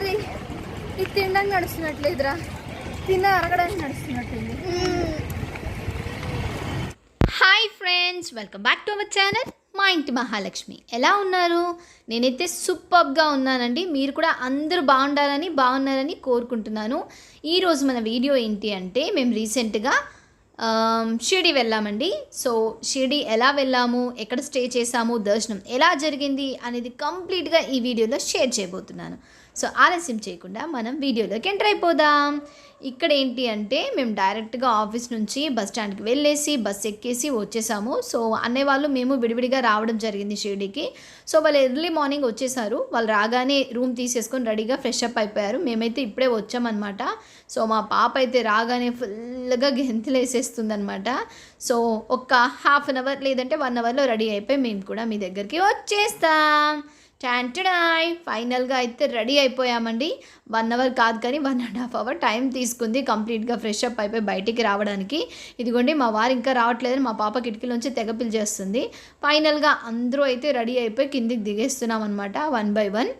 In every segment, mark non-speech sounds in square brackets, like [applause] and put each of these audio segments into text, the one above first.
మరి? ఇది తినడానికి నడుస్తున్నట్లేదురా. తిన్న అరగడానికి నడుస్తున్నట్లేదు hi friends welcome back to our channel మా ఇంటి మహాలక్ష్మి. ఎలా ఉన్నారు? నేనైతే సూపర్గా ఉన్నానండి. మీరు కూడా అందరూ బాగుండాలని బాగున్నారని కోరుకుంటున్నాను. ఈరోజు మన వీడియో ఏంటి అంటే మేము రీసెంట్గా షిరిడి వెళ్ళామండి. సో షిరిడి ఎలా వెళ్ళాము ఎక్కడ స్టే చేసాము దర్శనం ఎలా జరిగింది అనేది కంప్లీట్గా ఈ వీడియోలో షేర్ చేయబోతున్నాను. సో ఆలస్యం చేయకుండా మనం వీడియోలోకి ఎంటర్ అయిపోదాం. ఇక్కడ ఏంటి అంటే మేము డైరెక్ట్గా ఆఫీస్ నుంచి బస్ స్టాండ్కి వెళ్ళేసి బస్ ఎక్కేసి వచ్చేసాము. సో అన్నయ్య వాళ్ళు మేము విడివిడిగా రావడం జరిగింది షిరిడికి. సో వాళ్ళు ఎర్లీ మార్నింగ్ వచ్చేసారు. వాళ్ళు రాగానే రూమ్ తీసేసుకొని రెడీగా ఫ్రెష్ అప్ అయిపోయారు. మేమైతే ఇప్పుడే వచ్చామన్నమాట. సో మా పాప అయితే రాగానే ఫుల్గా గెంతులు వేసేస్తుంది అనమాట సో ఒక్క హాఫ్ అన్ అవర్ లేదంటే వన్ అవర్లో రెడీ అయిపోయి మేము కూడా మీ దగ్గరికి వచ్చేస్తాం. చాంటడాయ్ ఫైనల్గా అయితే రెడీ అయిపోయామండి. వన్ అవర్ కాదు కానీ one and half hour time తీసుకుంది కంప్లీట్గా ఫ్రెష్ అప్ అయిపోయి బయటికి రావడానికి. ఇదిగోండి మా వారు ఇంకా రావట్లేదని మా పాప కిటికీలోంచి తెగ పిలిచేస్తుంది. ఫైనల్గా అందరూ అయితే రెడీ అయిపోయి కిందికి దిగేస్తున్నాం అనమాట వన్ బై వన్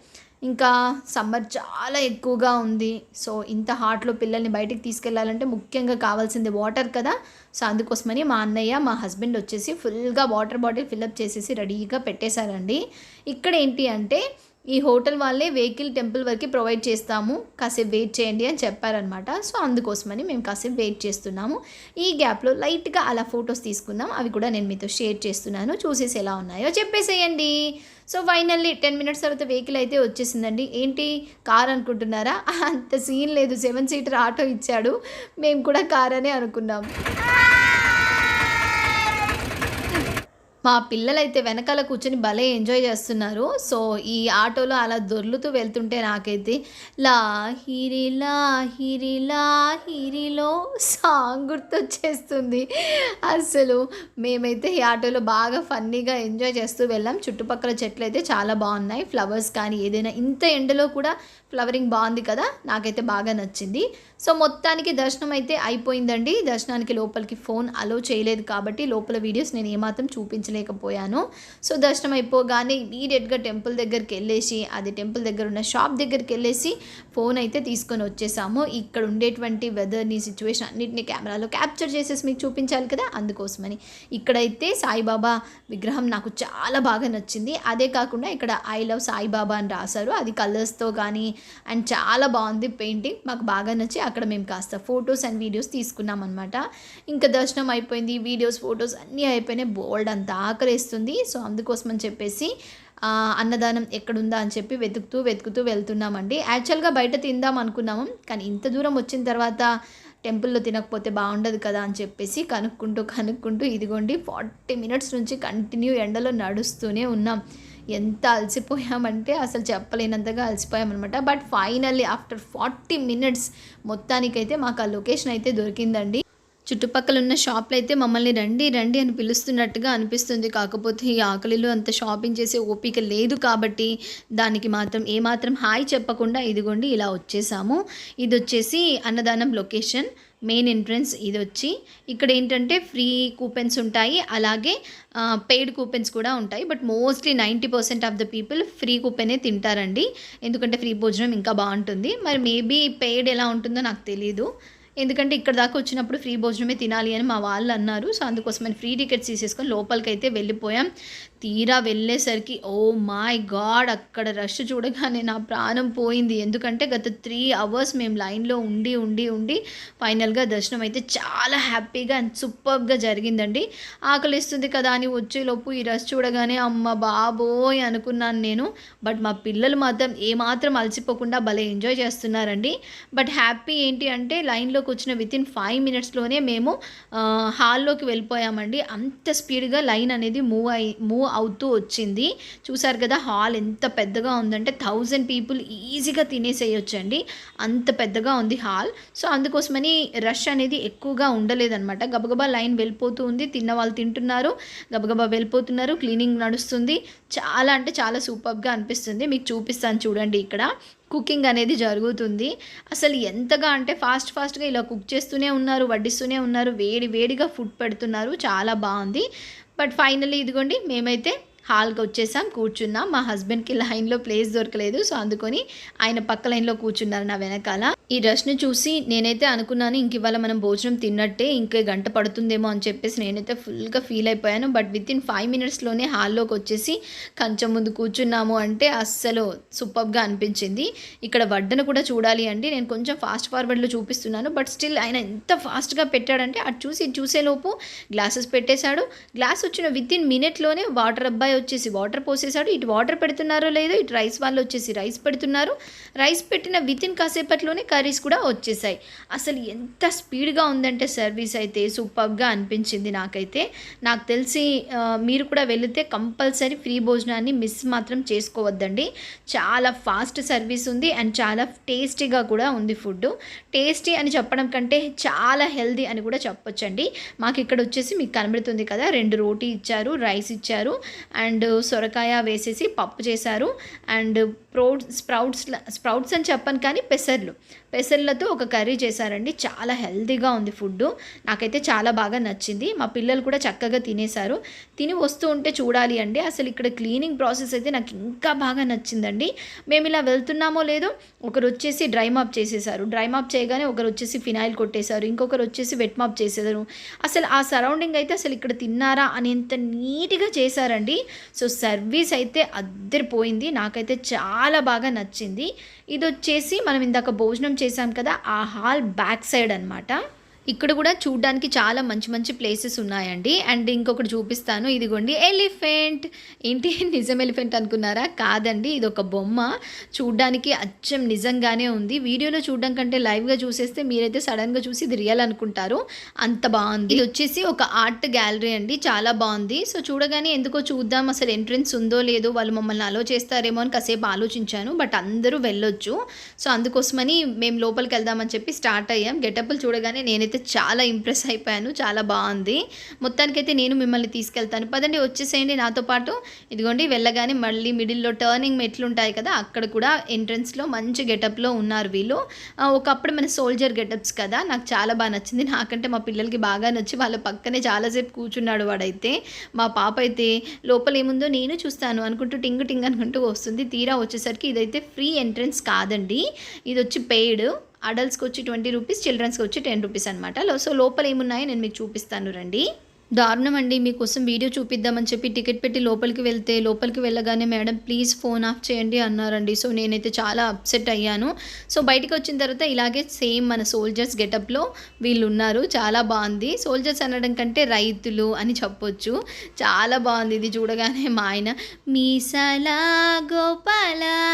ఇంకా సమ్మర్ చాలా ఎక్కువగా ఉంది. సో ఇంత హాట్లో పిల్లల్ని బయటికి తీసుకెళ్ళాలంటే ముఖ్యంగా కావాల్సింది వాటర్ కదా. సో అందుకోసమని మా అన్నయ్య మా హస్బెండ్ వచ్చేసి ఫుల్గా వాటర్ బాటిల్ ఫిల్అప్ చేసేసి రెడీగా పెట్టేశారండి. ఇక్కడ ఏంటి అంటే ఈ హోటల్ వాళ్ళే వెహికల్ టెంపుల్ వరకు ప్రొవైడ్ చేస్తాము. కాసేపు వెయిట్ చేయండి అని చెప్పారనమాట సో అందుకోసమని మేము కాసేపు వెయిట్ చేస్తున్నాము. ఈ గ్యాప్లో లైట్గా అలా ఫొటోస్ తీసుకున్నాం. అవి కూడా నేను మీతో షేర్ చేస్తున్నాను. చూసేసి ఎలా ఉన్నాయో చెప్పేసేయండి. సో ఫైనల్లీ టెన్ మినిట్స్ తర్వాత వెహికల్ అయితే వచ్చేసిందండి. ఏంటి? కార్ అనుకుంటున్నారా? అంత సీన్ లేదు. సెవెన్ సీటర్ ఆటో ఇచ్చాడు. మేము కూడా కార్ అనే అనుకున్నాం. మా పిల్లలైతే వెనకాల కూర్చొని భలే ఎంజాయ్ చేస్తున్నారు. సో ఈ ఆటోలో అలా దొర్లుతూ వెళ్తుంటే నాకైతే లా లాహిరి లాహిరిలో హిరిలో సాంగ్ గుర్తొచ్చేస్తుంది. అసలు మేమైతే ఈ ఆటోలో బాగా ఫన్నీగా ఎంజాయ్ చేస్తూ వెళ్ళాం. చుట్టుపక్కల చెట్లు అయితే చాలా బాగున్నాయి. ఫ్లవర్స్ కానీ ఏదైనా ఇంత ఎండలో కూడా ఫ్లవరింగ్ బాగుంది కదా? నాకైతే బాగా నచ్చింది. సో మొత్తానికి దర్శనం అయితే అయిపోయిందండి. దర్శనానికి లోపలికి ఫోన్ అలో చేయలేదు కాబట్టి లోపల వీడియోస్ నేను ఏమాత్రం చూపించలేకపోయాను. సో దర్శనం అయిపోగానే ఇమీడియట్గా టెంపుల్ దగ్గరికి వెళ్ళేసి అది టెంపుల్ దగ్గర ఉన్న షాప్ దగ్గరికి వెళ్ళేసి ఫోన్ అయితే తీసుకొని వచ్చేసాము. ఇక్కడ ఉండేటువంటి వెదర్ని సిచ్యువేషన్ అన్నిటిని కెమెరాలో క్యాప్చర్ చేసేసి మీకు చూపించాలి కదా? అందుకోసమని. ఇక్కడైతే సాయిబాబా విగ్రహం నాకు చాలా బాగా నచ్చింది. అదే కాకుండా ఇక్కడ ఐ లవ్ సాయిబాబా అని రాశారు. అది కలర్స్తో కానీ అండ్ చాలా బాగుంది పెయింటింగ్ మాకు బాగా నచ్చి అక్కడ మేము కాస్త ఫొటోస్ అండ్ వీడియోస్ తీసుకున్నాం అనమాట ఇంకా దర్శనం అయిపోయింది వీడియోస్ ఫొటోస్ అన్నీ అయిపోయినాయి. బోల్డ్ అంతా ఆకలిస్తుంది. సో అందుకోసమని చెప్పేసి అన్నదానం ఎక్కడుందా అని చెప్పి వెతుకుతూ వెతుకుతూ వెళ్తున్నామండి. యాక్చువల్గా బయట తిందాం అనుకున్నాము కానీ ఇంత దూరం వచ్చిన తర్వాత టెంపుల్లో తినకపోతే బాగుండదు కదా అని చెప్పేసి కనుక్కుంటూ కనుక్కుంటూ ఇదిగోండి ఫార్టీ మినిట్స్ నుంచి కంటిన్యూ ఎండలో నడుస్తూనే ఉన్నాం. ఎంత అలసిపోయామంటే అసలు చెప్పలేనంతగా అలసిపోయామన్నమాట. But finally after forty minutes మొత్తానికైతే మాకు ఆ లొకేషన్ అయితే దొరికిందండి. చుట్టుపక్కల ఉన్న షాప్లు అయితే మమ్మల్ని రండి రండి అని పిలుస్తున్నట్టుగా అనిపిస్తుంది. కాకపోతే ఈ ఆకలిలో అంత షాపింగ్ చేసే ఓపిక లేదు కాబట్టి దానికి మాత్రం ఏమాత్రం హాయ్ చెప్పకుండా ఇదిగోండి ఇలా వచ్చేసాము. ఇది వచ్చేసి అన్నదానం లొకేషన్ మెయిన్ ఎంట్రన్స్ ఇది వచ్చి ఇక్కడ ఏంటంటే ఫ్రీ కూపెన్స్ ఉంటాయి. అలాగే పెయిడ్ కూపెన్స్ కూడా ఉంటాయి. But mostly ninety percent of the people free కూపెనే తింటారండి. ఎందుకంటే ఫ్రీ భోజనం ఇంకా బాగుంటుంది. మరి మేబీ పెయిడ్ ఎలా ఉంటుందో నాకు తెలియదు ఎందుకంటే ఇక్కడ దాకా వచ్చినప్పుడు ఫ్రీ భోజనమే తినాలి అని మా వాళ్ళు అన్నారు. సో అందుకోసమని ఫ్రీ టికెట్స్ తీసేసుకొని లోపలికైతే వెళ్ళిపోయాం. తీరా వెళ్ళేసరికి ఓ మై గాడ్ అక్కడ రష్ చూడగానే నా ప్రాణం పోయింది. ఎందుకంటే గత త్రీ అవర్స్ మేము లైన్లో ఉండి ఉండి ఉండి ఫైనల్గా దర్శనం అయితే చాలా హ్యాపీగా అండ్ సూపర్గా జరిగిందండి. ఆకలిస్తుంది కదా అని వచ్చేలోపు ఈ రష్ చూడగానే అమ్మ బాబోయ్ అనుకున్నాను నేను. బట్ మా పిల్లలు మాత్రం ఏమాత్రం అలసిపోకుండా భలే ఎంజాయ్ చేస్తున్నారండి. బట్ హ్యాపీ ఏంటి అంటే లైన్లోకి వచ్చిన విత్ ఇన్ ఫైవ్ మినిట్స్లోనే మేము హాల్లోకి వెళ్ళిపోయామండి. అంత స్పీడ్గా లైన్ అనేది మూవ్ అయి మూవ్ అవుతూ వచ్చింది. చూసారు కదా హాల్ ఎంత పెద్దగా ఉందంటే థౌజండ్ పీపుల్ ఈజీగా తినేసేయొచ్చండి. అంత పెద్దగా ఉంది హాల్. సో అందుకోసమని రష్ అనేది ఎక్కువగా ఉండలేదన్నమాట. గబగబా లైన్ వెళ్ళిపోతూ ఉంది. తిన్న వాళ్ళు తింటున్నారు. గబగబా వెళ్ళిపోతున్నారు. క్లీనింగ్ నడుస్తుంది. చాలా అంటే చాలా సూపర్గా అనిపిస్తుంది. మీకు చూపిస్తాను చూడండి ఇక్కడ. కుకింగ్ అనేది జరుగుతుంది. అసలు ఎంతగా అంటే ఫాస్ట్ ఫాస్ట్గా ఇలా కుక్ చేస్తూనే ఉన్నారు వడ్డిస్తూనే ఉన్నారు. వేడి వేడిగా ఫుడ్ పెడుతున్నారు. చాలా బాగుంది. బట్ ఫైనల్లీ ఇదిగోండి మేమైతే హాల్కి వచ్చేసాం కూర్చున్నాం. మా హస్బెండ్కి లైన్లో ప్లేస్ దొరకలేదు సో అందుకొని ఆయన పక్క లైన్లో కూర్చున్నారు నా వెనకాల. ఈ రష్ను చూసి నేనైతే అనుకున్నాను ఇంక ఇవాళ మనం భోజనం తిన్నట్టే ఇంకే గంట పడుతుందేమో అని చెప్పేసి నేనైతే ఫుల్గా ఫీల్ అయిపోయాను. బట్ విత్ ఇన్ ఫైవ్ మినిట్స్లోనే హాల్లోకి వచ్చేసి కంచెం ముందు కూర్చున్నాము అంటే అస్సలు సూపర్గా అనిపించింది. ఇక్కడ వడ్డను కూడా చూడాలి అండి. నేను కొంచెం ఫాస్ట్ ఫార్వర్డ్లో చూపిస్తున్నాను బట్ స్టిల్ ఆయన ఎంత ఫాస్ట్గా పెట్టాడంటే అటు చూసి చూసేలోపు గ్లాసెస్ పెట్టేశాడు. గ్లాస్ వచ్చిన విత్ ఇన్ మినిట్లోనే వాటర్ అబ్బాయి వచ్చేసి వాటర్ పోసేసాడు ఇటు వాటర్ పెడుతున్నారో లేదో ఇటు రైస్ వాళ్ళు వచ్చేసి రైస్ పెడుతున్నారు. రైస్ పెట్టిన విత్ ఇన్ కాసేపట్లోనే కర్రీస్ కూడా వచ్చేసాయి. అసలు ఎంత స్పీడ్గా ఉందంటే సర్వీస్ అయితే సూపర్గా అనిపించింది నాకైతే. నాకు తెలిసి మీరు కూడా వెళితే కంపల్సరీ ఫ్రీ భోజనాన్ని మిస్ మాత్రం చేసుకోవద్దండి. చాలా ఫాస్ట్ సర్వీస్ ఉంది అండ్ చాలా టేస్టీగా కూడా ఉంది ఫుడ్ టేస్టీ అని చెప్పడం కంటే చాలా హెల్దీ అని కూడా చెప్పొచ్చండి. మాకు ఇక్కడ వచ్చేసి మీకు కనబడుతుంది కదా రెండు రోటీ ఇచ్చారు రైస్ ఇచ్చారు అండ్ అండ్ సొరకాయ వేసేసి పప్పు చేశారు. అండ్ ప్రౌడ్ స్ప్రౌట్స్ స్ప్రౌట్స్ అని చెప్పను కానీ పెసర్లు. పెసర్లతో ఒక కర్రీ చేశారండి. చాలా హెల్తీగా ఉంది ఫుడ్ నాకైతే చాలా బాగా నచ్చింది. మా పిల్లలు కూడా చక్కగా తినేశారు. తిని వస్తూ ఉంటే చూడాలి అండి. అసలు ఇక్కడ క్లీనింగ్ ప్రాసెస్ అయితే నాకు ఇంకా బాగా నచ్చిందండి. మేము ఇలా వెళ్తున్నామో లేదో ఒకరు వచ్చేసి డ్రై మాప్ చేసేసారు డ్రై మాప్ చేయగానే ఒకరు వచ్చేసి ఫినాయిల్ కొట్టేశారు. ఇంకొకరు వచ్చేసి వెట్ మాప్ చేసేసారు అసలు ఆ సరౌండింగ్ అయితే అసలు ఇక్కడ తిన్నారా అనేంత నీట్గా చేశారండి. సో సర్వీస్ అయితే అద్దరిపోయింది. నాకైతే చాలా బాగా నచ్చింది. ఇది వచ్చేసి మనం ఇందాక భోజనం చేశాం కదా ఆ హాల్ బ్యాక్ సైడ్ అనమాట ఇక్కడ కూడా చూడడానికి చాలా మంచి మంచి ప్లేసెస్ ఉన్నాయండి. అండ్ ఇంకొకటి చూపిస్తాను. ఇదిగోండి ఎలిఫెంట్ ఏంటి? [laughs] నిజం ఎలిఫెంట్ అనుకున్నారా? కాదండి ఇది ఒక బొమ్మ. చూడడానికి అచ్చం నిజంగానే ఉంది. వీడియోలో చూడడం కంటే లైవ్గా చూసేస్తే మీరైతే సడన్గా చూసి ఇది రియల్ అనుకుంటారు. అంత బాగుంది. ఇది వచ్చేసి ఒక ఆర్ట్ గ్యాలరీ అండి. చాలా బాగుంది. సో చూడగానే ఎందుకో చూద్దాం అసలు ఎంట్రన్స్ ఉందో లేదో వాళ్ళు మమ్మల్ని అలో చేస్తారేమో అని కాసేపు ఆలోచించాను. బట్ అందరూ వెళ్ళొచ్చు. సో అందుకోసమని మేము లోపలికి వెళ్దామని చెప్పి స్టార్ట్ అయ్యాం. గెటప్లు చూడగానే నేనైతే చాలా ఇంప్రెస్ అయిపోయాను చాలా బాగుంది. మొత్తానికైతే నేను మిమ్మల్ని తీసుకెళ్తాను. పదండి వచ్చేసేయండి నాతో పాటు. ఇదిగోండి వెళ్ళగానే మళ్ళీ మిడిల్లో టర్నింగ్ మెట్లు ఉంటాయి కదా అక్కడ కూడా ఎంట్రన్స్లో మంచి గెటప్లో ఉన్నారు వీళ్ళు. ఒకప్పుడు మన సోల్జర్ గెటప్స్ కదా నాకు చాలా బాగా నచ్చింది. నాకంటే మా పిల్లలకి బాగా నచ్చి వాళ్ళ పక్కనే చాలాసేపు కూర్చున్నాడు వాడైతే. మా పాప అయితే లోపల ఏముందో నేను చూస్తాను అనుకుంటూ టింగ్ టింగ్ అనుకుంటూ వస్తుంది. తీరా వచ్చేసరికి ఇదైతే ఫ్రీ ఎంట్రన్స్ కాదండి. ఇది వచ్చి పెయిడ్. అడల్ట్స్కి వచ్చి ట్వంటీ రూపీస్ చిల్డ్రన్స్కి వచ్చి టెన్ రూపీస్ అనమాట సో లోపల ఏమున్నాయో నేను మీకు చూపిస్తాను రండి. దారుణం అండి మీకోసం వీడియో చూపిద్దామని చెప్పి టికెట్ పెట్టి లోపలికి వెళ్తే లోపలికి వెళ్ళగానే మేడం ప్లీజ్ ఫోన్ ఆఫ్ చేయండి అన్నారండి. సో నేనైతే చాలా అప్సెట్ అయ్యాను. సో బయటికి వచ్చిన తర్వాత ఇలాగే సేమ్ మన సోల్జర్స్ గెటప్లో వీళ్ళు ఉన్నారు చాలా బాగుంది. సోల్జర్స్ అనడం కంటే రైతులు అని చెప్పొచ్చు. చాలా బాగుంది. ఇది చూడగానే మా ఆయన మీసలా గోపాలా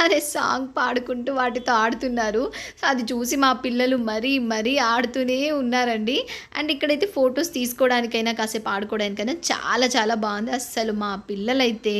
అనే సాంగ్ పాడుకుంటూ వాటితో ఆడుతున్నారు. సో అది చూసి మా పిల్లలు మరీ మరీ ఆడుతూనే ఉన్నారండి. అండ్ ఇక్కడైతే ఫొటోస్ తీసుకోవడానికైనా కాసేపు ఆడుకోవడానికైనా చాలా చాలా బాగుంది. అస్సలు మా పిల్లలైతే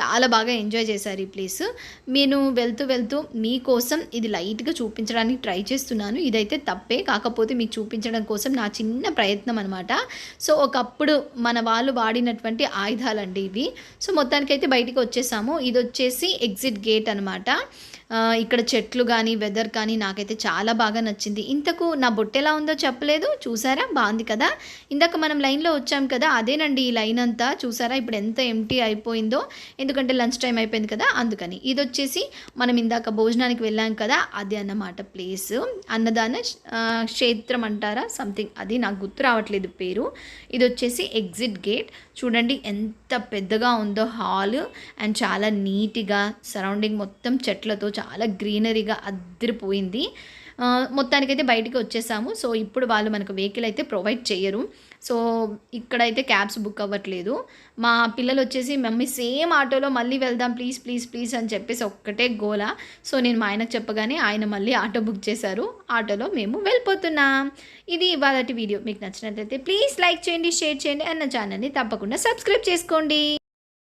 చాలా బాగా ఎంజాయ్ చేశారు ఈ ప్లేస్. నేను వెళ్తూ వెళ్తూ మీకోసం ఇది లైట్గా చూపించడానికి ట్రై చేస్తున్నాను. ఇదైతే తప్పే. కాకపోతే మీకు చూపించడం కోసం నా చిన్న ప్రయత్నం అనమాట సో ఒకప్పుడు మన వాళ్ళు వాడినటువంటి ఆయుధాలండి ఇవి. సో మొత్తానికైతే బయటికి వచ్చేసాము. ఇది వచ్చేసి ఎగ్జిట్ గేట్ అనమాట అనమాట ఇక్కడ చెట్లు కానీ వెదర్ కానీ నాకైతే చాలా బాగా నచ్చింది. ఇంతకు నా బొట్టు ఎలా ఉందో చెప్పలేదు. చూసారా? బాగుంది కదా? ఇందాక మనం లైన్లో వచ్చాం కదా అదేనండి ఈ లైన్ అంతా. చూసారా? ఇప్పుడు ఎంత ఎంటీ అయిపోయిందో. ఎందుకంటే లంచ్ టైం అయిపోయింది కదా అందుకని. ఇది వచ్చేసి మనం ఇందాక భోజనానికి వెళ్ళాం కదా అది అన్నమాట ప్లేస్. అన్నదాన క్షేత్రం అంటారా? సంథింగ్ అది నాకు గుర్తు రావట్లేదు పేరు. ఇది వచ్చేసి ఎగ్జిట్ గేట్ చూడండి ఎంత పెద్దగా ఉందో హాల్. అండ్ చాలా నీట్గా సరౌండింగ్ మొత్తం చెట్లతో చాలా గ్రీనరీగా అద్దరిపోయింది మొత్తానికైతే బయటికి వచ్చేసాము. సో ఇప్పుడు వాళ్ళు మనకు వెహికల్ అయితే ప్రొవైడ్ చేయరు. సో ఇక్కడైతే క్యాబ్స్ బుక్ అవ్వట్లేదు. మా పిల్లలు వచ్చేసి మమ్మీ సేమ్ ఆటోలో మళ్ళీ వెళ్దాం ప్లీజ్ ప్లీజ్ ప్లీజ్ అని చెప్పేసి ఒక్కటే గోల. సో నేను మా ఆయనకు చెప్పగానే ఆయన మళ్ళీ ఆటో బుక్ చేశారు. ఆటోలో మేము వెళ్ళిపోతున్నాం. ఇది ఇవాళ వీడియో. మీకు నచ్చినట్లయితే ప్లీజ్ లైక్ చేయండి షేర్ చేయండి అన్న ఛానల్ని తప్పకుండా సబ్స్క్రైబ్ చేసుకోండి.